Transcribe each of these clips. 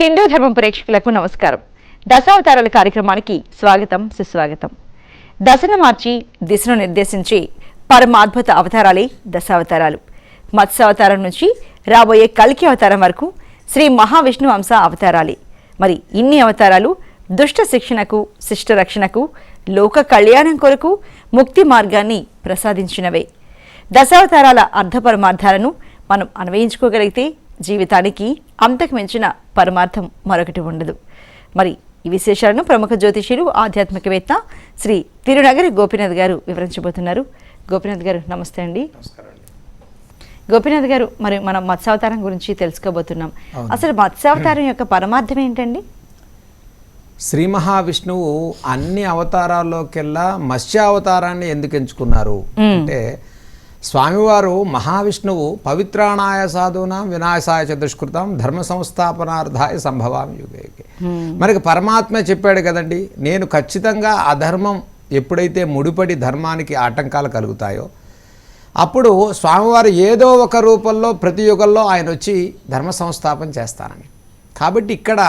హిందూ ధర్మం ప్రేక్షకులకు నమస్కారం. దశావతారాల కార్యక్రమానికి స్వాగతం సుస్వాగతం. దశను మార్చి దిశను నిర్దేశించి పరమాద్భుత అవతారాలే దశావతారాలు. మత్స్యావతారం నుంచి రాబోయే కల్కి అవతారం వరకు శ్రీ మహావిష్ణు అంశ అవతారాలే. మరి ఇన్ని అవతారాలు దుష్ట శిక్షణకు శిష్ట రక్షణకు లోక కళ్యాణం కొరకు ముక్తి మార్గాన్ని ప్రసాదించినవే. దశావతారాల అర్ధ పరమార్థాలను మనం అన్వయించుకోగలిగితే జీవితానికి అంతకు మించిన పరమార్థం మరొకటి ఉండదు. మరి ఈ విశేషాలను ప్రముఖ జ్యోతిషులు ఆధ్యాత్మికవేత్త శ్రీ తిరునగరి గోపీనాథ్ గారు వివరించబోతున్నారు. గోపీనాథ్ గారు నమస్తే అండి. గోపీనాథ్ గారు మరి మనం మత్స్యావతారం గురించి తెలుసుకోబోతున్నాం. అసలు మత్స్యావతారం యొక్క పరమార్థం ఏంటండి? శ్రీ మహావిష్ణువు అన్ని అవతారాల్లోకెల్లా మత్స్యావతారాన్ని ఎందుకు ఎంచుకున్నారు? అంటే స్వామివారు మహావిష్ణువు పవిత్రాణాయ సాధూనాం వినాశాయ చతుష్కృతం ధర్మ సంస్థాపనార్థాయ సంభవామి యుగేకి. మనకి పరమాత్మ చెప్పాడు కదండి నేను ఖచ్చితంగా అధర్మం ఎప్పుడైతే ముడిపడి ధర్మానికి ఆటంకాలు కలుగుతాయో అప్పుడు స్వామివారు ఏదో ఒక రూపంలో ప్రతి యుగంలో ఆయన వచ్చి ధర్మ సంస్థాపన చేస్తానని కాబట్టి ఇక్కడ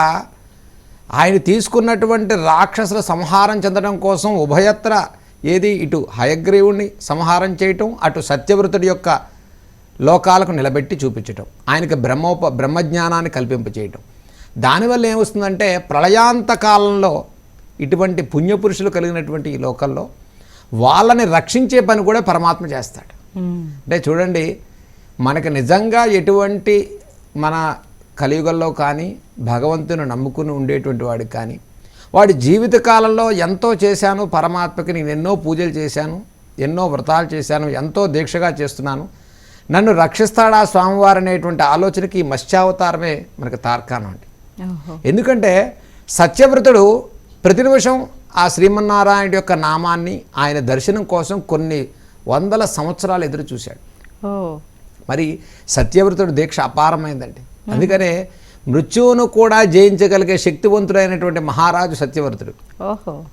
ఆయన తీసుకున్నటువంటి రాక్షసుల సంహారం చెందడం కోసం ఉభయత్ర ఏది ఇటు హయగ్రీవుణ్ణి సంహారం చేయటం అటు సత్యవ్రతుడి యొక్క లోకాలకు నిలబెట్టి చూపించటం ఆయనకి బ్రహ్మోప బ్రహ్మజ్ఞానాన్ని కల్పింపచేయటం దానివల్ల ఏమొస్తుందంటే ప్రళయాంత కాలంలో ఇటువంటి పుణ్యపురుషులు కలిగినటువంటి ఈ లోకంలో వాళ్ళని రక్షించే పని కూడా పరమాత్మ చేస్తాడు. అంటే చూడండి మనకి నిజంగా ఎటువంటి మన కలియుగంలో కానీ భగవంతుని నమ్ముకుని ఉండేటువంటి వాడికి కానీ వాడి జీవిత కాలంలో ఎంతో చేశాను పరమాత్మకి నేను ఎన్నో పూజలు చేశాను ఎన్నో వ్రతాలు చేశాను ఎంతో దీక్షగా చేస్తున్నాను. నన్ను రక్షిస్తాడా స్వామివారు అనేటువంటి ఆలోచనకి ఈ మత్స్యావతారమే మనకు తార్కాణం అండి. ఎందుకంటే సత్యవ్రతుడు ప్రతి నిమిషం ఆ శ్రీమన్నారాయణ యొక్క నామాన్ని ఆయన దర్శనం కోసం కొన్ని వందల సంవత్సరాలు ఎదురు చూశాడు. మరి సత్యవ్రతుడు దీక్ష అపారమైందండి. అందుకనే మృత్యువును కూడా జయించగలిగే శక్తివంతుడైనటువంటి మహారాజు సత్యవ్రతుడు. ఓహో.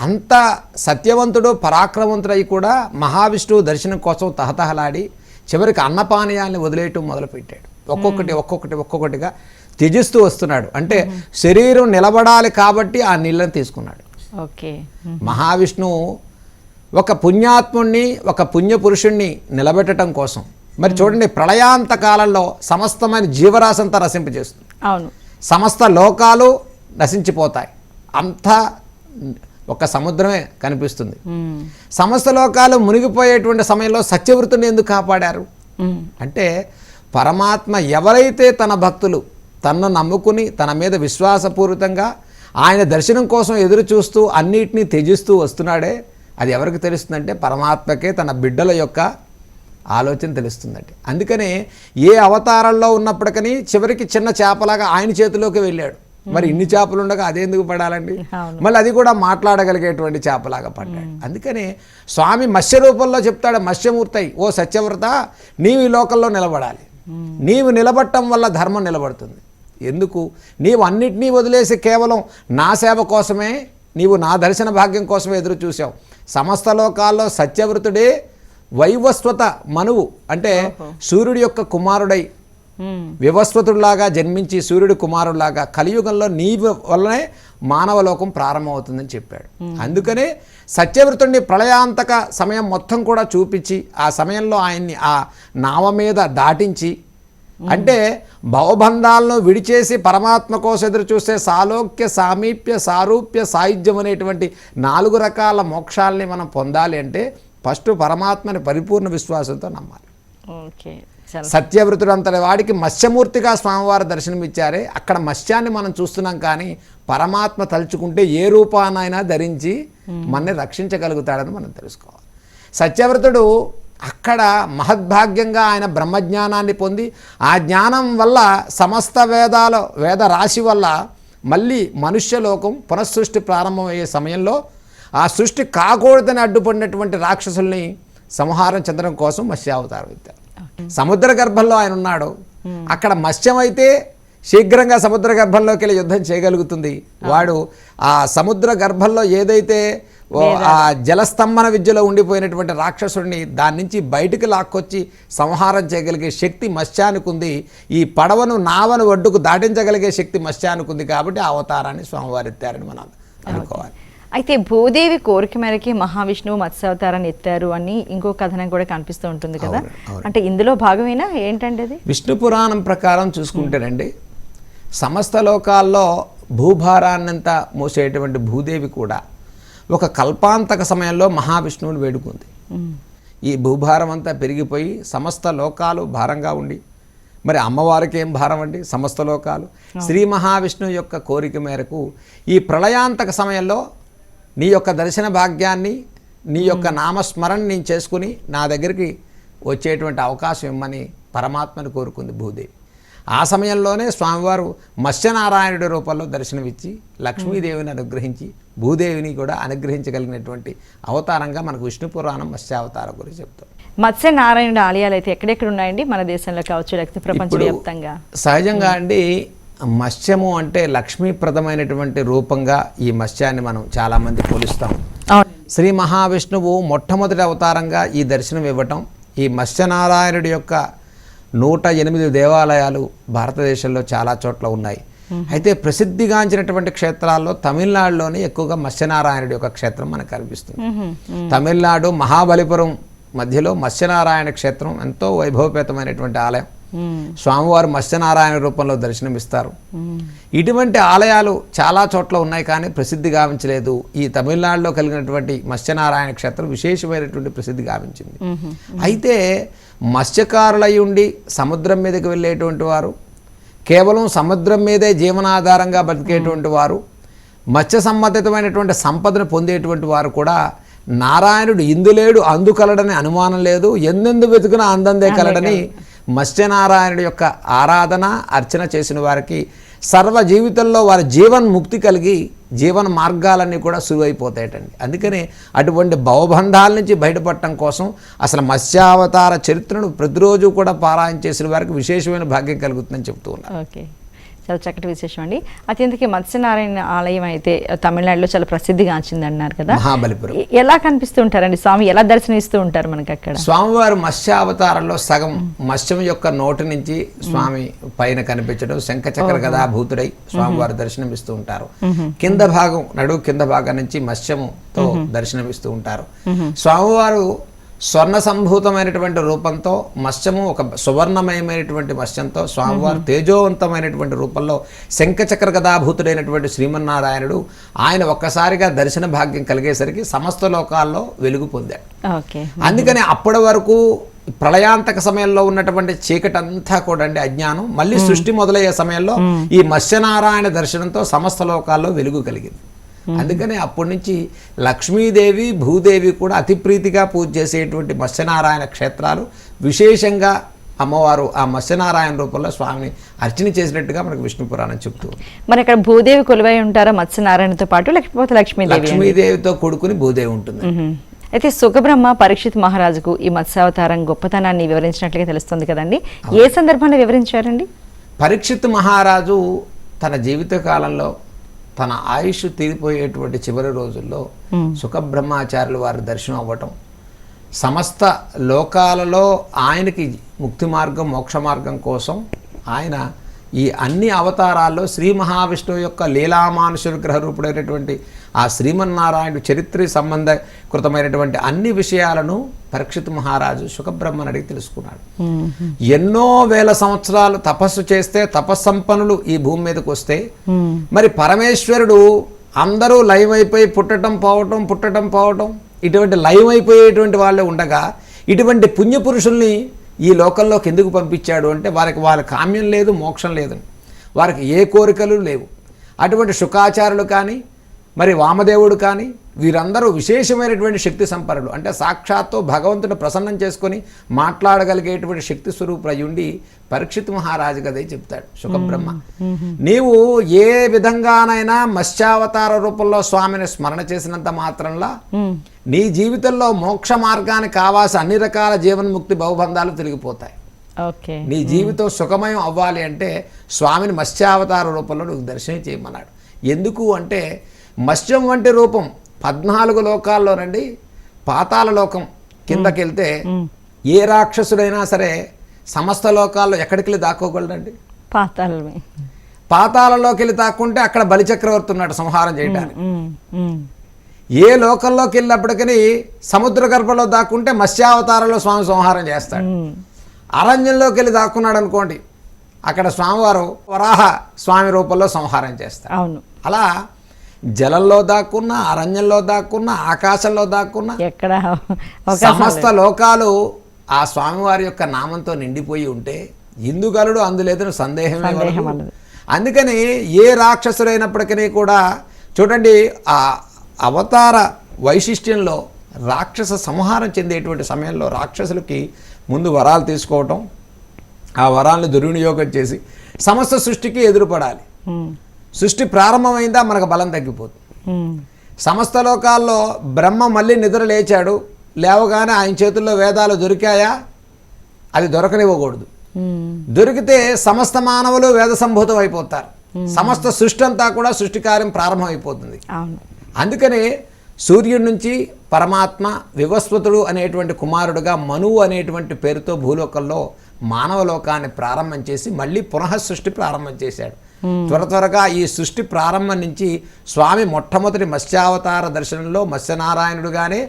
అంత సత్యవంతుడు పరాక్రమవంతుడై కూడా మహావిష్ణువు దర్శనం కోసం తహతహలాడి చివరికి అన్నపానీయాల్ని వదిలేయటం మొదలుపెట్టాడు. ఒక్కొక్కటి ఒక్కొక్కటి ఒక్కొక్కటిగా త్యజిస్తూ వస్తున్నాడు. అంటే శరీరం నిలబడాలి కాబట్టి ఆ నీళ్ళని తీసుకున్నాడు. ఓకే. మహావిష్ణువు ఒక పుణ్యాత్ముణ్ణి ఒక పుణ్యపురుషుణ్ణి నిలబెట్టడం కోసం మరి చూడండి ప్రళయాంత కాలంలో సమస్తమైన జీవరాశంతా రసింపజేస్తుంది అవును. సమస్త లోకాలు నశించిపోతాయి. అంతా ఒక సముద్రమే కనిపిస్తుంది. సమస్త లోకాలు మునిగిపోయేటువంటి సమయంలో సత్యవృతుని ఎందుకు కాపాడారు. అంటే పరమాత్మ ఎవరైతే తన భక్తులు తనను నమ్ముకుని తన మీద విశ్వాసపూరితంగా ఆయన దర్శనం కోసం ఎదురు చూస్తూ అన్నిటినీ త్యజిస్తూ వస్తున్నాడే అది ఎవరికి తెలుస్తుందంటే పరమాత్మకే తన బిడ్డల యొక్క ఆలోచన తెలుస్తుందండి. అందుకనే ఏ అవతారంలో ఉన్నప్పటికీ చివరికి చిన్న చేపలాగా ఆయన చేతిలోకి వెళ్ళాడు. మరి ఇన్ని చేపలు ఉండగా అదెందుకు పడాలండి. మళ్ళీ అది కూడా మాట్లాడగలిగేటువంటి చేపలాగా పడ్డాడు. అందుకని స్వామి మత్స్య రూపంలో చెప్తాడు మత్స్యమూర్తయి ఓ సత్యవ్రత నీవు ఈ లోకంలో నిలబడాలి. నీవు నిలబడటం వల్ల ధర్మం నిలబడుతుంది. ఎందుకు? నీవు అన్నిటినీ వదిలేసి కేవలం నా సేవ కోసమే నీవు నా దర్శన భాగ్యం కోసమే ఎదురు చూసావు సమస్త లోకాల్లో సత్యవ్రతుడే వైవస్వత మనువు అంటే సూర్యుడి యొక్క కుమారుడై. వివస్వతుడిలాగా జన్మించి సూర్యుడి కుమారుడిలాగా కలియుగంలో నీ వల్లనే మానవలోకం ప్రారంభమవుతుందని చెప్పాడు. అందుకనే సత్యవ్రతుడిని ప్రళయాంతక సమయం మొత్తం కూడా చూపించి ఆ సమయంలో ఆయన్ని ఆ నావ మీద దాటించి అంటే భవబంధాలను విడిచేసి పరమాత్మ కోసం ఎదురు చూస్తే సాలోక్య సామీప్య సారూప్య సాయుధ్యం అనేటువంటి నాలుగు రకాల మోక్షాల్ని మనం పొందాలి అంటే ఫస్ట్ పరమాత్మని పరిపూర్ణ విశ్వాసంతో నమ్మాలి. సత్యవ్రతుడు అంతటి వాడికి మత్స్యమూర్తిగా స్వామివారు దర్శనమిచ్చారే అక్కడ మత్స్యాన్ని మనం చూస్తున్నాం కానీ పరమాత్మ తలుచుకుంటే ఏ రూపానైనా ధరించి మనని రక్షించగలుగుతాడని మనం తెలుసుకోవాలి. సత్యవ్రతుడు అక్కడ మహద్భాగ్యంగా ఆయన బ్రహ్మజ్ఞానాన్ని పొంది ఆ జ్ఞానం వల్ల సమస్త వేదాల వేద రాశి వల్ల మళ్ళీ మనుష్యలోకం పునఃసృష్టి ప్రారంభమయ్యే సమయంలో ఆ సృష్టి కాకూడదని అడ్డుపడినటువంటి రాక్షసుల్ని సంహారం చెందడం కోసం మత్స్యావతారం ఎత్తారు. సముద్ర గర్భంలో ఆయన ఉన్నాడు. అక్కడ మత్స్యం అయితే శీఘ్రంగా సముద్ర గర్భంలోకి వెళ్ళి యుద్ధం చేయగలుగుతుంది. వాడు ఆ సముద్ర గర్భంలో ఏదైతే ఆ జలస్తంభన విద్యలో ఉండిపోయినటువంటి రాక్షసుడిని దాని నుంచి బయటికి లాక్కొచ్చి సంహారం చేయగలిగే శక్తి మత్స్యానికి ఉంది. ఈ పడవను నావను ఒడ్డుకు దాటించగలిగే శక్తి మత్స్యానికి ఉంది కాబట్టి ఆ అవతారాన్ని స్వామివారు ఎత్తారని మనం అనుకోవాలి. అయితే భూదేవి కోరిక మేరకి మహావిష్ణువు మత్స్యావతారాన్ని ఎత్తారు అని ఇంకో కథనం కూడా కనిపిస్తూ ఉంటుంది కదా. అంటే ఇందులో భాగమేనా? ఏంటంటే అది? విష్ణు పురాణం ప్రకారం చూసుకుంటేనండి సమస్త లోకాల్లో భూభారాన్నంతా మోసేటువంటి భూదేవి కూడా ఒక కల్పాంతక సమయంలో మహావిష్ణువుని వేడుకుంది. ఈ భూభారం అంతా పెరిగిపోయి సమస్త లోకాలు భారంగా ఉండి మరి అమ్మవారికి ఏం భారం అండి? సమస్త లోకాలు. శ్రీ మహావిష్ణువు యొక్క కోరిక మేరకు ఈ ప్రళయాంతక సమయంలో నీ యొక్క దర్శన భాగ్యాన్ని నీ యొక్క నామస్మరణ నేను చేసుకుని నా దగ్గరికి వచ్చేటువంటి అవకాశం ఇమ్మని పరమాత్మని కోరుకుంది భూదేవి. ఆ సమయంలోనే స్వామివారు మత్స్యనారాయణుడి రూపంలో దర్శనమిచ్చి లక్ష్మీదేవిని అనుగ్రహించి భూదేవిని కూడా అనుగ్రహించగలిగినటువంటి అవతారంగా మనకు విష్ణు పురాణం మత్స్యావతారం గురించి చెప్తాం. మత్స్యనారాయణుడు ఆలయాలు అయితే ఎక్కడెక్కడ ఉన్నాయండి? మన దేశంలో కావచ్చు లేకపోతే ప్రపంచవ్యాప్తంగా? సహజంగా అండి మత్స్యము అంటే లక్ష్మీప్రదమైనటువంటి రూపంగా ఈ మత్స్యాన్ని మనం చాలామంది పోలిస్తాం. శ్రీ మహావిష్ణువు మొట్టమొదటి అవతారంగా ఈ దర్శనం ఇవ్వటం ఈ మత్స్యనారాయణుడి యొక్క నూట ఎనిమిది దేవాలయాలు భారతదేశంలో చాలా చోట్ల ఉన్నాయి. అయితే ప్రసిద్ధిగాంచినటువంటి క్షేత్రాల్లో తమిళనాడులోనే ఎక్కువగా మత్స్యనారాయణుడి యొక్క క్షేత్రం మనకు కనిపిస్తుంది. తమిళనాడు మహాబలిపురం మధ్యలో మత్స్యనారాయణ క్షేత్రం ఎంతో వైభవపేతమైనటువంటి ఆలయం. స్వామివారు మత్స్యనారాయణ రూపంలో దర్శనమిస్తారు. ఇటువంటి ఆలయాలు చాలా చోట్ల ఉన్నాయి కానీ ప్రసిద్ధి గావించలేదు. ఈ తమిళనాడులో కలిగినటువంటి మత్స్యనారాయణ క్షేత్రం విశేషమైనటువంటి ప్రసిద్ధి గావించింది. అయితే మత్స్యకారులై ఉండి సముద్రం మీదకి వెళ్ళేటువంటి వారు కేవలం సముద్రం మీదే జీవనాధారంగా బతికేటువంటి వారు మత్స్య సంబంధితమైనటువంటి సంపదను పొందేటువంటి వారు కూడా నారాయణుడు ఇందులేడు అందుకలడని అనుమానం లేదు. ఎందెందు వెతుకున అందందే కలడని మత్స్యనారాయణుడి యొక్క ఆరాధన అర్చన చేసిన వారికి సర్వ జీవితంలో వారి జీవన్ ముక్తి కలిగి జీవన మార్గాలన్నీ కూడా సులువైపోతాయటండి. అందుకని అటువంటి భవబంధాల నుంచి బయటపడటం కోసం అసలు మత్స్యావతార చరిత్రను ప్రతిరోజు కూడా పారాయణ చేసిన వారికి విశేషమైన భాగ్యం కలుగుతుందని చెప్తూ ఉన్నారు ఓకే. చాలా చక్కటి విశేషం అండి. అయితే ఇంతకీ మత్స్యనారాయణ ఆలయం అయితే తమిళనాడులో చాలా ప్రసిద్ధిగాంచింది అన్నారు కదా. మహాబలిపురం. ఎలా కనిపిస్తూ ఉంటారండి? స్వామి ఎలా దర్శనమిస్తూ ఉంటారు మనకి అక్కడ స్వామివారు మత్స్యావతారంలో సగం మత్స్యం యొక్క నోటి నుంచి స్వామి పైన కనిపించడం శంఖచక్ర గదాభూతుడై స్వామివారు దర్శనమిస్తూ ఉంటారు. కింద భాగం నడువు కింద భాగం నుంచి మత్స్యముతో దర్శనమిస్తూ ఉంటారు. స్వామివారు స్వర్ణ సంభూతమైనటువంటి రూపంతో మత్స్యము ఒక సువర్ణమయమైనటువంటి మత్స్యంతో స్వామివారు తేజోవంతమైనటువంటి రూపంలో శంఖచక్ర గదాభూతుడైనటువంటి శ్రీమన్నారాయణుడు ఆయన ఒక్కసారిగా దర్శన భాగ్యం కలిగేసరికి సమస్త లోకాల్లో వెలుగు పొందాడు. అందుకని అప్పటి వరకు ప్రళయాంతక సమయంలో ఉన్నటువంటి చీకటి అంతా కూడా అండి అజ్ఞానం. మళ్ళీ సృష్టి మొదలయ్యే సమయంలో ఈ మత్స్యనారాయణ దర్శనంతో సమస్త లోకాల్లో వెలుగు కలిగింది. అందుకని అప్పటి నుంచి లక్ష్మీదేవి భూదేవి కూడా అతి ప్రీతిగా పూజ చేసేటువంటి మత్స్యనారాయణ క్షేత్రాలు విశేషంగా అమ్మవారు ఆ మత్స్యనారాయణ రూపంలో స్వామిని అర్చన చేసినట్టుగా మనకు విష్ణు పురాణం చెప్తూ. మరి అక్కడ భూదేవి కొలువై ఉంటారా మత్స్యనారాయణతో పాటు లేకపోతే లక్ష్మీదేవి లక్ష్మీదేవితో కూడుకుని భూదేవి ఉంటుంది. అయితే సుఖబ్రహ్మ పరీక్షిత్ మహారాజుకు ఈ మత్స్యావతారం గొప్పతనాన్ని వివరించినట్లుగా తెలుస్తుంది కదండి. ఏ సందర్భంలో వివరించారండి? పరీక్షిత్ మహారాజు తన జీవిత కాలంలో తన ఆయుష్ తీరిపోయేటువంటి చివరి రోజుల్లో సుఖబ్రహ్మాచార్యులు వారి దర్శనం అవ్వటం. సమస్త లోకాలలో ఆయనకి ముక్తి మార్గం మోక్ష మార్గం కోసం ఆయన ఈ అన్ని అవతారాల్లో శ్రీ మహావిష్ణువు యొక్క లీలామానుష విగ్రహ రూపుడైనటువంటి ఆ శ్రీమన్నారాయణుడు చరిత్ర సంబంధకృతమైనటువంటి అన్ని విషయాలను పరీక్షిత్ మహారాజు సుఖబ్రహ్మని అడిగి తెలుసుకున్నాడు. ఎన్నో వేల సంవత్సరాలు తపస్సు చేస్తే తపస్సంపన్నులు ఈ భూమి మీదకి వస్తే మరి పరమేశ్వరుడు అందరూ లైవ్ అయిపోయి పుట్టటం పోవటం పుట్టటం పోవటం ఇటువంటి లైవ్ అయిపోయేటువంటి వాళ్ళే ఉండగా ఇటువంటి పుణ్యపురుషుల్ని ఈ లోకంలోకి ఎందుకు పంపించాడు అంటే వారికి వాళ్ళ కామ్యం లేదు మోక్షం లేదు వారికి ఏ కోరికలు లేవు. అటువంటి శుకాచారులు కానీ మరి వామదేవుడు కానీ వీరందరూ విశేషమైనటువంటి శక్తి సంపన్నులు. అంటే సాక్షాత్తు భగవంతుని ప్రసన్నం చేసుకొని మాట్లాడగలిగేటువంటి శక్తి స్వరూపులై ఉండి పరీక్షిత్ మహారాజు గదే చెప్తాడు సుఖబ్రహ్మ నీవు ఏ విధంగానైనా మత్స్యావతార రూపంలో స్వామిని స్మరణ చేసినంత మాత్రంలో నీ జీవితంలో మోక్ష మార్గానికి కావాల్సిన అన్ని రకాల జీవన్ముక్తి బహుబంధాలు తిరిగిపోతాయి. ఓకే. నీ జీవితం సుఖమయం అవ్వాలి అంటే స్వామిని మత్స్యావతార రూపంలో నువ్వు దర్శనం చేయమన్నాడు. ఎందుకు అంటే మత్స్యం వంటి రూపం. పద్నాలుగు లోకాల్లోనండి పాతాళ లోకం కిందకి వెళ్తే ఏ రాక్షసుడైనా సరే సమస్త లోకాల్లో ఎక్కడికి వెళ్ళి దాక్కోగలడండి? పాతాళమే పాతాళలోకి వెళ్ళి దాక్కుంటే అక్కడ బలిచక్రవర్తి ఉన్నాడు సంహారం చేయడానికి. ఏ లోకంలోకి వెళ్ళినప్పటికీ సముద్ర గర్భంలో దాక్కుంటే మత్స్యావతారంలో స్వామి సంహారం చేస్తాడు. అరణ్యంలోకి వెళ్ళి దాక్కున్నాడు అనుకోండి అక్కడ స్వామివారు వరాహ స్వామి రూపంలో సంహారం చేస్తారు అవును. అలా జలంలో దాక్కున్నా అరణ్యంలో దాక్కున్నా ఆకాశంలో దాక్కున్నా ఎక్కడ? సమస్త లోకాలు ఆ స్వామివారి యొక్క నామంతో నిండిపోయి ఉంటే ఇందుగలుడు అందులేదని సందేహమే సందేహం. అందుకని ఏ రాక్షసుడైనప్పటికీ కూడా చూడండి ఆ అవతార వైశిష్ట్యంలో రాక్షస సంహారం చెందేటువంటి సమయంలో రాక్షసులకి ముందు వరాలు తీసుకోవటం ఆ వరాలను దుర్వినియోగం చేసి సమస్త సృష్టికి ఎదురుపడాలి. సృష్టి ప్రారంభమైందా మనకు బలం తగ్గిపోతుంది ఉమ్. సమస్త లోకాల్లో బ్రహ్మ మళ్ళీ నిద్ర లేచాడు. లేవగానే ఆయన చేతుల్లో వేదాలు దొరికాయా? అది దొరకనివ్వకూడదు. దొరికితే సమస్త మానవులు వేద సంభూతం అయిపోతారు. సమస్త సృష్టి అంతా కూడా సృష్టి కార్యం ప్రారంభమైపోతుంది. అవును. అందుకనే సూర్యుడి నుంచి పరమాత్మ వివస్వతుడు అనేటువంటి కుమారుడుగా మనువు అనేటువంటి పేరుతో భూలోకంలో మానవ లోకాన్ని ప్రారంభం చేసి మళ్ళీ పునః సృష్టి ప్రారంభం చేశాడు. త్వర త్వరగా ఈ సృష్టి ప్రారంభం నుంచి స్వామి మొట్టమొదటి మత్స్యావతార దర్శనంలో మత్స్యనారాయణుడుగానే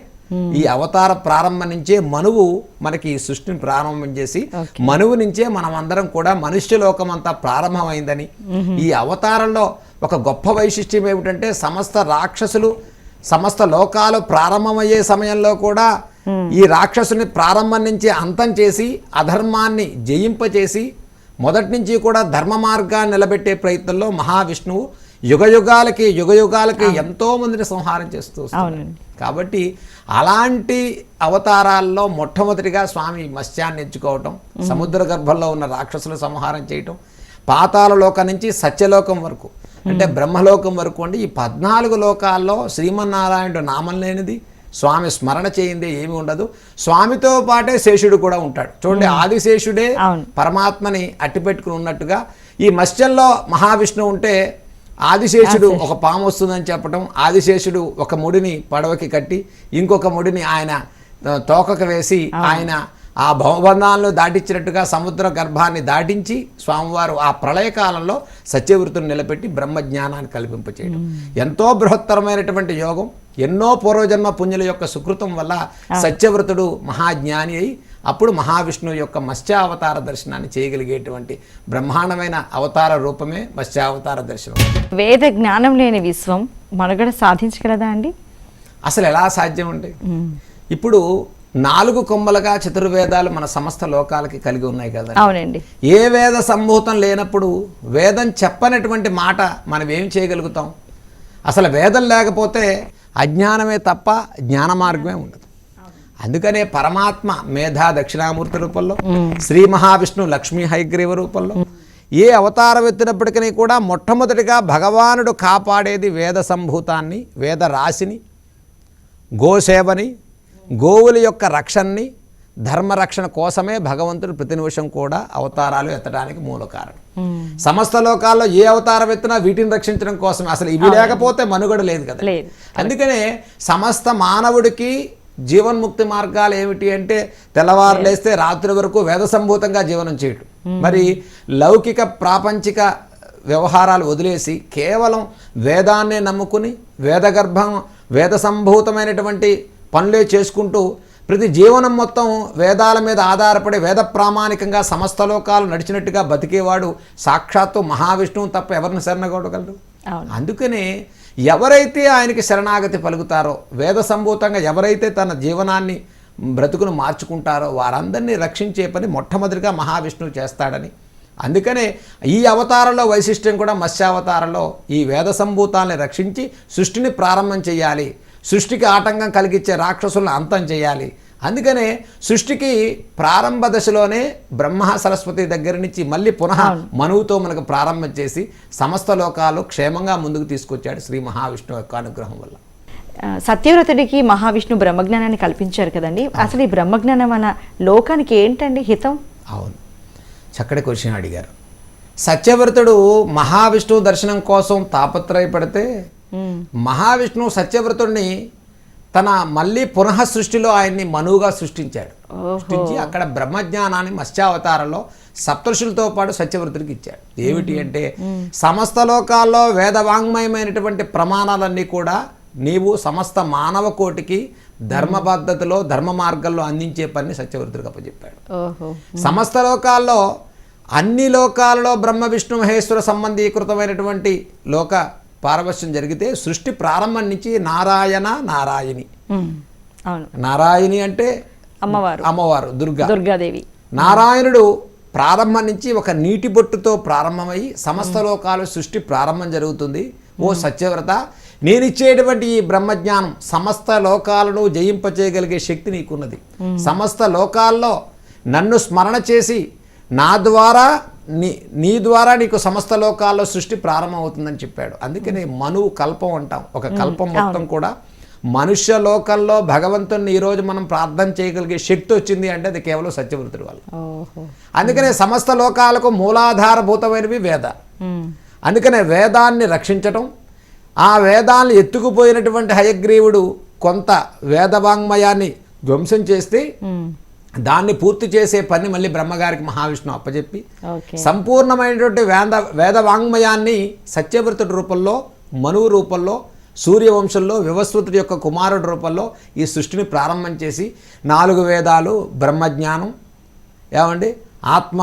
ఈ అవతార ప్రారంభం నుంచే మనువు మనకి ఈ సృష్టిని ప్రారంభం చేసి మనువు నుంచే మనం అందరం కూడా మనుష్య లోకం అంతా ప్రారంభమైందని ఈ అవతారంలో ఒక గొప్ప వైశిష్ట్యం ఏమిటంటే సమస్త రాక్షసులు సమస్త లోకాలు ప్రారంభమయ్యే సమయంలో కూడా ఈ రాక్షసుని ప్రారంభం నుంచి అంతం చేసి అధర్మాన్ని జయింపచేసి మొదటి నుంచి కూడా ధర్మ మార్గాన్ని నిలబెట్టే ప్రయత్నంలో మహావిష్ణువు యుగ యుగాలకి యుగ యుగాలకి ఎంతో మందిని సంహారం చేస్తూ. కాబట్టి అలాంటి అవతారాల్లో మొట్టమొదటిగా స్వామి మత్స్యాన్ని ఎంచుకోవటం సముద్ర గర్భంలో ఉన్న రాక్షసుల సంహారం చేయటం పాతాల లోకం నుంచి సత్యలోకం వరకు అంటే బ్రహ్మలోకం వరకు అండి. ఈ పద్నాలుగు లోకాల్లో శ్రీమన్నారాయణుడు నామం లేనిది స్వామి స్మరణ చేయిందే ఏమి ఉండదు. స్వామితో పాటే శేషుడు కూడా ఉంటాడు. చూడండి ఆదిశేషుడే. పరమాత్మని అట్టిపెట్టుకుని ఉన్నట్టుగా ఈ మత్స్యంలో మహావిష్ణువు ఉంటే ఆదిశేషుడు ఒక పాము వస్తుందని చెప్పటం ఆదిశేషుడు ఒక ముడిని పడవకి కట్టి ఇంకొక ముడిని ఆయన తోకకు వేసి ఆయన ఆ భవబంధాలను దాటించినట్టుగా సముద్ర గర్భాన్ని దాటించి స్వామివారు ఆ ప్రళయకాలంలో సత్యవృత్తుని నిలబెట్టి బ్రహ్మజ్ఞానాన్ని కల్పింపచేయడం. ఎంతో బృహత్తరమైనటువంటి యోగం. ఎన్నో పూర్వజన్మ పుణ్యుల యొక్క సుకృతం వల్ల సత్యవ్రతుడు మహాజ్ఞాని అయి అప్పుడు మహావిష్ణువు యొక్క మత్స్యావతార దర్శనాన్ని చేయగలిగేటువంటి బ్రహ్మాండమైన అవతార రూపమే మత్స్యావతార దర్శనం. వేద జ్ఞానం లేని విశ్వం మనుగడ సాధించగలదా అండి? అసలు ఎలా సాధ్యం అంటే ఇప్పుడు నాలుగు కొమ్మలుగా చతుర్వేదాలు మన సమస్త లోకాలకి కలిగి ఉన్నాయి కదా. అవునండి. ఏ వేద సంభూతం లేనప్పుడు వేదం చెప్పనటువంటి మాట మనం ఏం చేయగలుగుతాం? అసలు వేదం లేకపోతే అజ్ఞానమే తప్ప జ్ఞాన మార్గమే ఉండదు. అందుకనే పరమాత్మ మేధా దక్షిణామూర్తి రూపంలో శ్రీ మహావిష్ణు లక్ష్మీ హైగ్రీవ రూపంలో ఏ అవతారం ఎత్తినప్పటికీ కూడా మొట్టమొదటిగా భగవానుడు కాపాడేది వేద సంభూతాన్ని వేద రాశిని గోసేవని గోవుల యొక్క రక్షణని ధర్మరక్షణ కోసమే భగవంతుడు ప్రతి నిమిషం కూడా అవతారాలు ఎత్తడానికి మూల కారణం. సమస్త లోకాల్లో ఏ అవతారం ఎత్తినా వీటిని రక్షించడం కోసం అసలు ఇవి లేకపోతే మనుగడ లేదు కదా. అందుకనే సమస్త మానవుడికి జీవన్ముక్తి మార్గాలు ఏమిటి అంటే తెల్లవారు లేస్తే రాత్రి వరకు వేద సంభూతంగా జీవనం చేయటం. మరి లౌకిక ప్రాపంచిక వ్యవహారాలు వదిలేసి కేవలం వేదాన్నే నమ్ముకుని వేదగర్భం వేద సంభూతమైనటువంటి పనులే చేసుకుంటూ ప్రతి జీవనం మొత్తం వేదాల మీద ఆధారపడి వేద ప్రామాణికంగా సమస్త లోకాలు నడిచినట్టుగా బతికేవాడు సాక్షాత్తు మహావిష్ణువు తప్ప ఎవరిని శరణగొడగలరు అవును. అందుకనే ఎవరైతే ఆయనకి శరణాగతి పలుకుతారో వేద సంభూతంగా ఎవరైతే తన జీవనాన్ని బ్రతుకును మార్చుకుంటారో వారందరినీ రక్షించే పని మొట్టమొదటిగా మహావిష్ణువు చేస్తాడని. అందుకనే ఈ అవతారంలో వైశిష్ట్యం కూడా మత్స్యావతారంలో ఈ వేద సంభూతాన్ని రక్షించి సృష్టిని ప్రారంభం చేయాలి. సృష్టికి ఆటంకం కలిగించే రాక్షసులను అంతం చేయాలి. అందుకనే సృష్టికి ప్రారంభ దశలోనే బ్రహ్మ సరస్వతి దగ్గర నుంచి మళ్ళీ పునః మనువుతో మనకు ప్రారంభం చేసి సమస్త లోకాలు క్షేమంగా ముందుకు తీసుకొచ్చాడు శ్రీ మహావిష్ణువు యొక్క అనుగ్రహం వల్ల. సత్యవ్రతుడికి మహావిష్ణు బ్రహ్మజ్ఞానాన్ని కల్పించారు కదండి. అసలు ఈ బ్రహ్మజ్ఞానం వల్ల లోకానికి ఏంటండి హితం? అవును. చక్కటి క్వశ్చన్ అడిగారు. సత్యవ్రతుడు మహావిష్ణువు దర్శనం కోసం తాపత్రయపడితే మహావిష్ణువు సత్యవ్రతుడిని తన మళ్ళీ పునః సృష్టిలో ఆయన్ని మనువుగా సృష్టించాడు. సృష్టించి అక్కడ బ్రహ్మజ్ఞానాన్ని మత్స్యావతారంలో సప్తఋషులతో పాటు సత్యవ్రతుడికి ఇచ్చాడు. ఏమిటి అంటే సమస్త లోకాల్లో వేదవాంగ్మయమైనటువంటి ప్రమాణాలన్నీ కూడా నీవు సమస్త మానవ కోటికి ధర్మ పద్ధతిలో ధర్మ మార్గంలో అందించే పని సత్యవ్రతుడికి అప్పచెప్పాడు. సమస్త లోకాల్లో అన్ని లోకాలలో బ్రహ్మ విష్ణు మహేశ్వర సంబంధీకృతమైనటువంటి లోక పారవశ్యం జరిగితే సృష్టి ప్రారంభం నుంచి నారాయణ నారాయణి. నారాయణి అంటే అమ్మవారు. అమ్మవారు దుర్గా. దుర్గాదేవి. నారాయణుడు ప్రారంభం నుంచి ఒక నీటి బొట్టుతో ప్రారంభమై సమస్త లోకాల సృష్టి ప్రారంభం జరుగుతుంది. ఓ సత్యవ్రత నేనిచ్చేటువంటి ఈ బ్రహ్మజ్ఞానం సమస్త లోకాలను జయింపచేయగలిగే శక్తి నీకున్నది. సమస్త లోకాల్లో నన్ను స్మరణ చేసి నా ద్వారా నీ నీ ద్వారా నీకు సమస్త లోకాల్లో సృష్టి ప్రారంభమవుతుందని చెప్పాడు. అందుకని మనువు కల్పం అంటాం. ఒక కల్పం మొత్తం కూడా మనుష్య లోకంలో భగవంతుని ఈరోజు మనం ప్రార్థన చేయగలిగే శక్తి వచ్చింది అంటే అది కేవలం సత్యవృతుడి వల్ల. అందుకనే సమస్త లోకాలకు మూలాధారభూతమైనవి వేద. అందుకనే వేదాన్ని రక్షించటం ఆ వేదాన్ని ఎత్తుకుపోయినటువంటి హయగ్రీవుడు కొంత వేదవాంగ్మయాన్ని ధ్వంసం చేస్తే దాన్ని పూర్తి చేసే పని మళ్ళీ బ్రహ్మగారికి మహావిష్ణు అప్పచెప్పి సంపూర్ణమైనటువంటి వేద వేదవాంగ్మయాన్ని సత్యవ్రతుడి రూపంలో మనువు రూపంలో సూర్యవంశంలో వివస్వతుడి యొక్క కుమారుడి రూపంలో ఈ సృష్టిని ప్రారంభం చేసి నాలుగు వేదాలు బ్రహ్మజ్ఞానం ఏమండి? ఆత్మ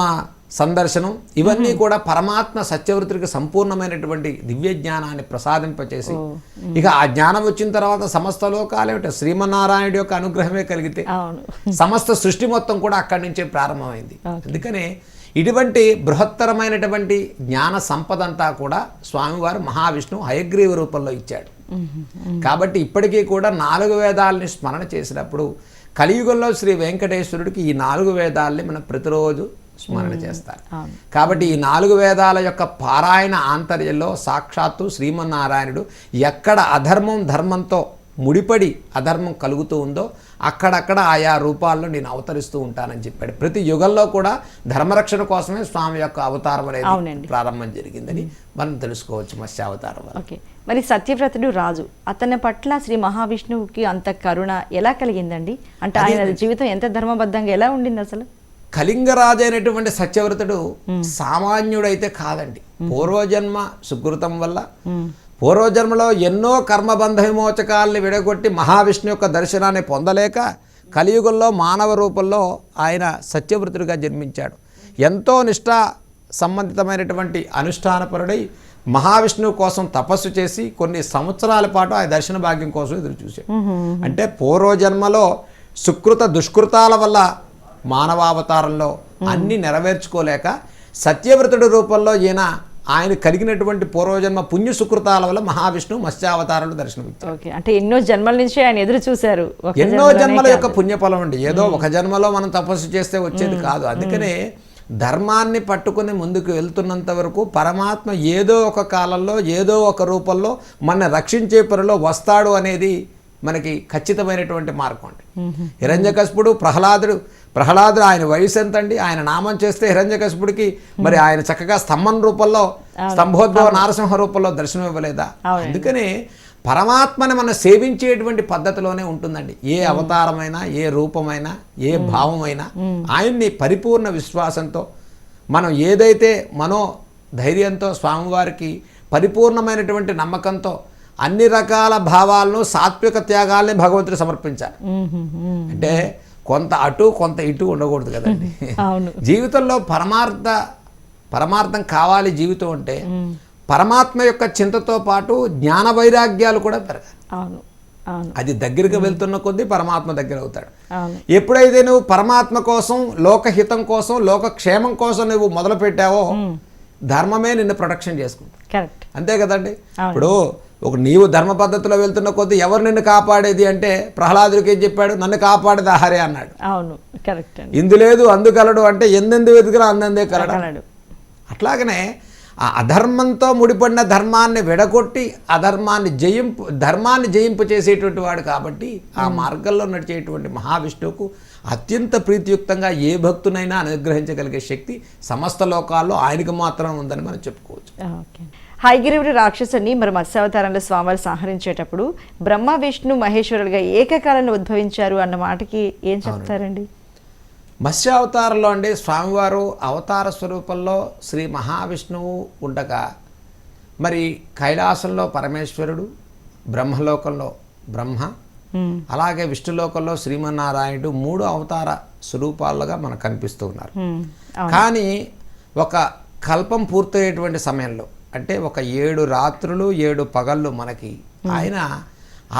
సందర్శనం ఇవన్నీ కూడా పరమాత్మ సత్యవృతుడికి సంపూర్ణమైనటువంటి దివ్య జ్ఞానాన్ని ప్రసాదింపచేసి ఇక ఆ జ్ఞానం వచ్చిన తర్వాత సమస్త లోకాలేమిట శ్రీమన్నారాయణుడి యొక్క అనుగ్రహమే కలిగితే సమస్త సృష్టి మొత్తం కూడా అక్కడి నుంచే ప్రారంభమైంది. అందుకనే ఇటువంటి బృహత్తరమైనటువంటి జ్ఞాన సంపద అంతా కూడా స్వామివారు మహావిష్ణువు హయగ్రీవ రూపంలో ఇచ్చాడు. కాబట్టి ఇప్పటికీ కూడా నాలుగు వేదాలని స్మరణ చేసినప్పుడు కలియుగంలో శ్రీ వెంకటేశ్వరుడికి ఈ నాలుగు వేదాలని మనం ప్రతిరోజు స్మరణ చేస్తారు. కాబట్టి ఈ నాలుగు వేదాల యొక్క పారాయణ ఆంతర్యంలో సాక్షాత్తు శ్రీమన్నారాయణుడు ఎక్కడ అధర్మం ధర్మంతో ముడిపడి అధర్మం కలుగుతూ ఉందో అక్కడక్కడ ఆయా రూపాల్లో నేను అవతరిస్తూ ఉంటానని చెప్పాడు. ప్రతి యుగంలో కూడా ధర్మరక్షణ కోసమే స్వామి యొక్క అవతారం అనేది. ప్రారంభం జరిగిందని మనం తెలుసుకోవచ్చు మత్స్యావతారం ఓకే. మరి సత్యవ్రతుడు రాజు అతని పట్ల శ్రీ మహావిష్ణువుకి అంత కరుణ ఎలా కలిగిందండి? అంటే ఆయన జీవితం ఎంత ధర్మబద్ధంగా ఎలా ఉండింది అసలు? కళింగరాజు అయినటువంటి సత్యవ్రతుడు సామాన్యుడైతే కాదండి. పూర్వజన్మ సుకృతం వల్ల పూర్వజన్మలో ఎన్నో కర్మబంధ విమోచకాల్ని విడగొట్టి మహావిష్ణు యొక్క దర్శనాన్ని పొందలేక కలియుగంలో మానవ రూపంలో ఆయన సత్యవ్రతుడిగా జన్మించాడు. ఎంతో నిష్ఠా సంబంధితమైనటువంటి అనుష్ఠానపరుడై మహావిష్ణువు కోసం తపస్సు చేసి కొన్ని సంవత్సరాల పాటు ఆయన దర్శన భాగ్యం కోసం ఎదురు చూశాడు. అంటే పూర్వజన్మలో సుకృత దుష్కృతాల వల్ల మానవావతారంలో అన్ని నెరవేర్చుకోలేక సత్యవ్రతుడి రూపంలో ఈయన ఆయన కలిగినటువంటి పూర్వజన్మ పుణ్య సుకృతాల వల్ల మహావిష్ణువు మత్స్యావతారంలో ఓకే. అంటే ఎన్నో జన్మల నుంచి ఆయన ఎదురు చూశారు ఎన్నో జన్మల యొక్క. పుణ్యఫలం అండి. ఏదో ఒక జన్మలో మనం తపస్సు చేస్తే వచ్చేది కాదు. అందుకనే ధర్మాన్ని పట్టుకుని ముందుకు వెళ్తున్నంత వరకు పరమాత్మ ఏదో ఒక కాలంలో ఏదో ఒక రూపంలో మన రక్షించే పనిలో వస్తాడు అనేది మనకి ఖచ్చితమైనటువంటి మార్గం అండి. హిరణ్యకశిపుడు ప్రహ్లాదుడు ప్రహ్లాదుడు ఆయన వయసు ఎంత అండి ఆయన నామం చేస్తే హిరణ్యకశిపుడికి మరి ఆయన చక్కగా స్తంభం రూపంలో స్తంభోద్భవ నారసింహ రూపంలో దర్శనం ఇవ్వలేదా. అందుకనే పరమాత్మని మనం సేవించేటువంటి పద్ధతిలోనే ఉంటుందండి. ఏ అవతారమైనా ఏ రూపమైనా ఏ భావమైనా ఆయన్ని పరిపూర్ణ విశ్వాసంతో మనం ఏదైతే మనో ధైర్యంతో స్వామివారికి పరిపూర్ణమైనటువంటి నమ్మకంతో అన్ని రకాల భావాలను సాత్విక త్యాగాల్ని భగవంతుడు సమర్పించాలి. అంటే కొంత అటు కొంత ఇటు ఉండకూడదు కదండి. జీవితంలో పరమార్థ పరమార్థం కావాలి జీవితం అంటే పరమాత్మ యొక్క చింతతో పాటు జ్ఞాన వైరాగ్యాలు కూడా పెరగాలి. అవును అది దగ్గరికి వెళ్తున్న కొద్దీ పరమాత్మ దగ్గర అవుతాడు. ఎప్పుడైతే నువ్వు పరమాత్మ కోసం లోకహితం కోసం లోక క్షేమం కోసం నువ్వు మొదలు పెట్టావో ధర్మమే నిన్ను ప్రొటెక్షన్ చేసుకుంటుంది కరెక్ట్. అంతే కదండి? ఇప్పుడు ఒక నీవు ధర్మ పద్ధతిలో వెళ్తున్న కొద్దీ ఎవరు నిన్ను కాపాడేది అంటే ప్రహ్లాదుడికి ఏం చెప్పాడు? నన్ను కాపాడేది ఆహారే అన్నాడు. అవును కరెక్ట్ ఇందు లేదు అందుకలడు అంటే ఎందెందు వెతికినా అందందే కలడు. అట్లాగనే ఆ అధర్మంతో ముడిపడిన ధర్మాన్ని విడగొట్టి అధర్మాన్ని జయింపు ధర్మాన్ని జయింపు చేసేటువంటి వాడు కాబట్టి ఆ మార్గంలో నడిచేటువంటి మహావిష్ణువుకు అత్యంత ప్రీతియుక్తంగా ఏ భక్తునైనా అనుగ్రహించగలిగే శక్తి సమస్త లోకాల్లో ఆయనకు మాత్రం ఉందని మనం చెప్పుకోవచ్చు. హైగిరివుడి రాక్షసుని మరి మత్స్యావతారంలో స్వామివారు సంహరించేటప్పుడు బ్రహ్మ విష్ణు మహేశ్వరులుగా ఏకకాలంలో ఉద్భవించారు అన్న మాటకి ఏం చెప్తారండి? మత్స్యావతారంలో అండి స్వామివారు అవతార స్వరూపంలో శ్రీ మహావిష్ణువు ఉండగా మరి కైలాసంలో పరమేశ్వరుడు బ్రహ్మలోకంలో బ్రహ్మ అలాగే విష్ణులోకంలో శ్రీమన్నారాయణుడు మూడు అవతార స్వరూపాలుగా మనకు కనిపిస్తూ ఉన్నారు. కానీ ఒక కల్పం పూర్తయ్యేటువంటి సమయంలో అంటే ఒక ఏడు రాత్రులు ఏడు పగళ్ళు మనకి. ఆయన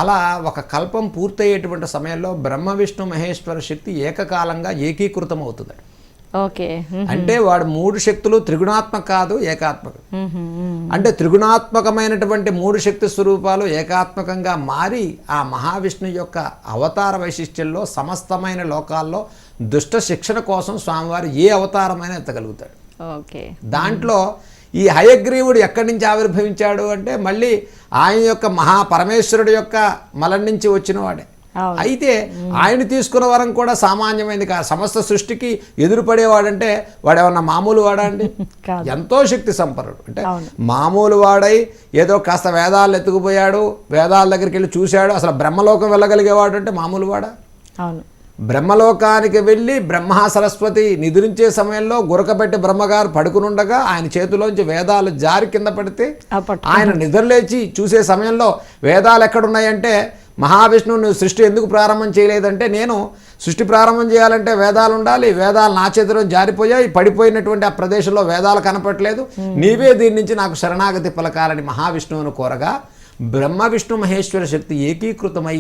అలా ఒక కల్పం పూర్తయ్యేటువంటి సమయంలో బ్రహ్మ విష్ణు మహేశ్వర శక్తి ఏకకాలంగా ఏకీకృతం అవుతుంది ఓకే అంటే వాడు మూడు శక్తులు త్రిగుణాత్మక కాదు ఏకాత్మక. అంటే త్రిగుణాత్మకమైనటువంటి మూడు శక్తి స్వరూపాలు ఏకాత్మకంగా మారి ఆ మహావిష్ణు యొక్క అవతార వైశిష్ట్యంలో సమస్తమైన లోకాల్లో దుష్ట శిక్షణ కోసం స్వామివారు ఏ అవతారమైనా ఎత్తగలుగుతాడు. ఓకే. దాంట్లో ఈ హయగ్రీవుడు ఎక్కడి నుంచి ఆవిర్భవించాడు అంటే మళ్ళీ ఆయన యొక్క మహా పరమేశ్వరుడు యొక్క మలం నుంచి వచ్చిన వాడే అవును. అయితే ఆయన తీసుకున్న వరం కూడా సామాన్యమైనది కాదు సమస్త సృష్టికి ఎదురుపడేవాడంటే వాడేమన్నా మామూలు వాడా అండి. ఎంతో శక్తి సంపన్నుడు అంటే. మామూలు వాడై ఏదో కాస్త వేదాలు ఎత్తుకుపోయాడు వేదాల దగ్గరికి వెళ్ళి చూశాడు అసలు బ్రహ్మలోకం వెళ్ళగలిగేవాడు అంటే మామూలు వాడా అవును బ్రహ్మలోకానికి వెళ్ళి బ్రహ్మ సరస్వతి నిద్రించే సమయంలో గురకబెట్టి బ్రహ్మగారు పడుకునుండగా ఆయన చేతిలోంచి వేదాలు జారి కింద పడితే ఆయన నిద్రలేచి చూసే సమయంలో వేదాలు ఎక్కడున్నాయంటే మహావిష్ణువు నువ్వు సృష్టి ఎందుకు ప్రారంభం చేయలేదంటే నేను సృష్టి ప్రారంభం చేయాలంటే వేదాలు ఉండాలి వేదాలు నా చేతిలో జారిపోయాయి పడిపోయినటువంటి ఆ ప్రదేశంలో వేదాలు కనపట్లేదు నీవే దీని నుంచి నాకు శరణాగతి పలకాలని మహావిష్ణువును కోరగా బ్రహ్మ విష్ణు మహేశ్వర శక్తి ఏకీకృతమై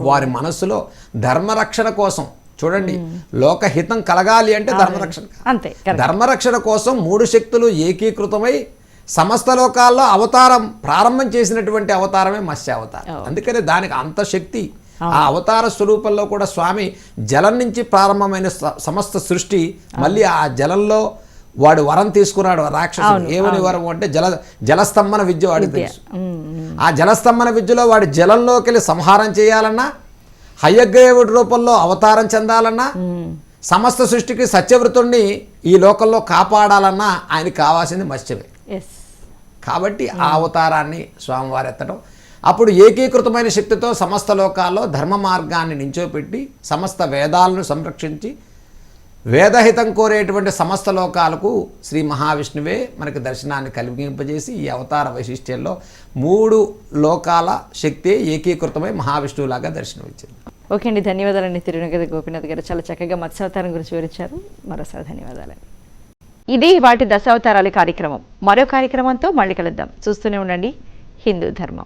వారి మనస్సులో ధర్మరక్షణ కోసం. చూడండి లోకహితం కలగాలి అంటే ధర్మరక్షణ. అంతే ధర్మరక్షణ కోసం మూడు శక్తులు ఏకీకృతమై సమస్త లోకాల్లో అవతారం ప్రారంభం చేసినటువంటి అవతారమే మత్స్యావతారం. అందుకనే దానికి అంత శక్తి. ఆ అవతార స్వరూపంలో కూడా స్వామి జలం నుంచి ప్రారంభమైన సమస్త సృష్టి మళ్ళీ ఆ జలంలో వాడు వరం తీసుకున్నాడు రాక్షసుడు. ఏమని వరం అంటే జల జలస్తంభన విద్య వాడికి తెలుసు. ఆ జలస్తంభన విద్యలో వాడి జలంలోకి వెళ్ళి సంహారం చేయాలన్నా హయగ్రీవుడి రూపంలో అవతారం చెందాలన్నా. సమస్త సృష్టికి సత్యవ్రతుణ్ణి ఈ లోకంలో కాపాడాలన్నా ఆయనకి కావాల్సింది మత్స్యమే. కాబట్టి ఆ అవతారాన్ని స్వామివారు ఎత్తడం. అప్పుడు ఏకీకృతమైన శక్తితో సమస్త లోకాల్లో ధర్మ మార్గాన్ని నించోపెట్టి సమస్త వేదాలను సంరక్షించి వేదహితం కోరేటువంటి సమస్త లోకాలకు శ్రీ మహావిష్ణువే మనకి దర్శనాన్ని కలిగింపజేసి ఈ అవతార వైశిష్ట్యంలో మూడు లోకాల శక్తి ఏకీకృతమై మహావిష్ణువులాగా దర్శనమిచ్చింది. ఓకే అండి ధన్యవాదాలండి. తిరునగరి గోపీనాథ్ గారు చాలా చక్కగా మత్స్యావతారం గురించి వివరించారు. మరోసారి ధన్యవాదాలండి. ఇది వాటి దశావతారాల కార్యక్రమం. మరో కార్యక్రమంతో మళ్ళీ కలుద్దాం. చూస్తూనే ఉండండి. హిందూ ధర్మం.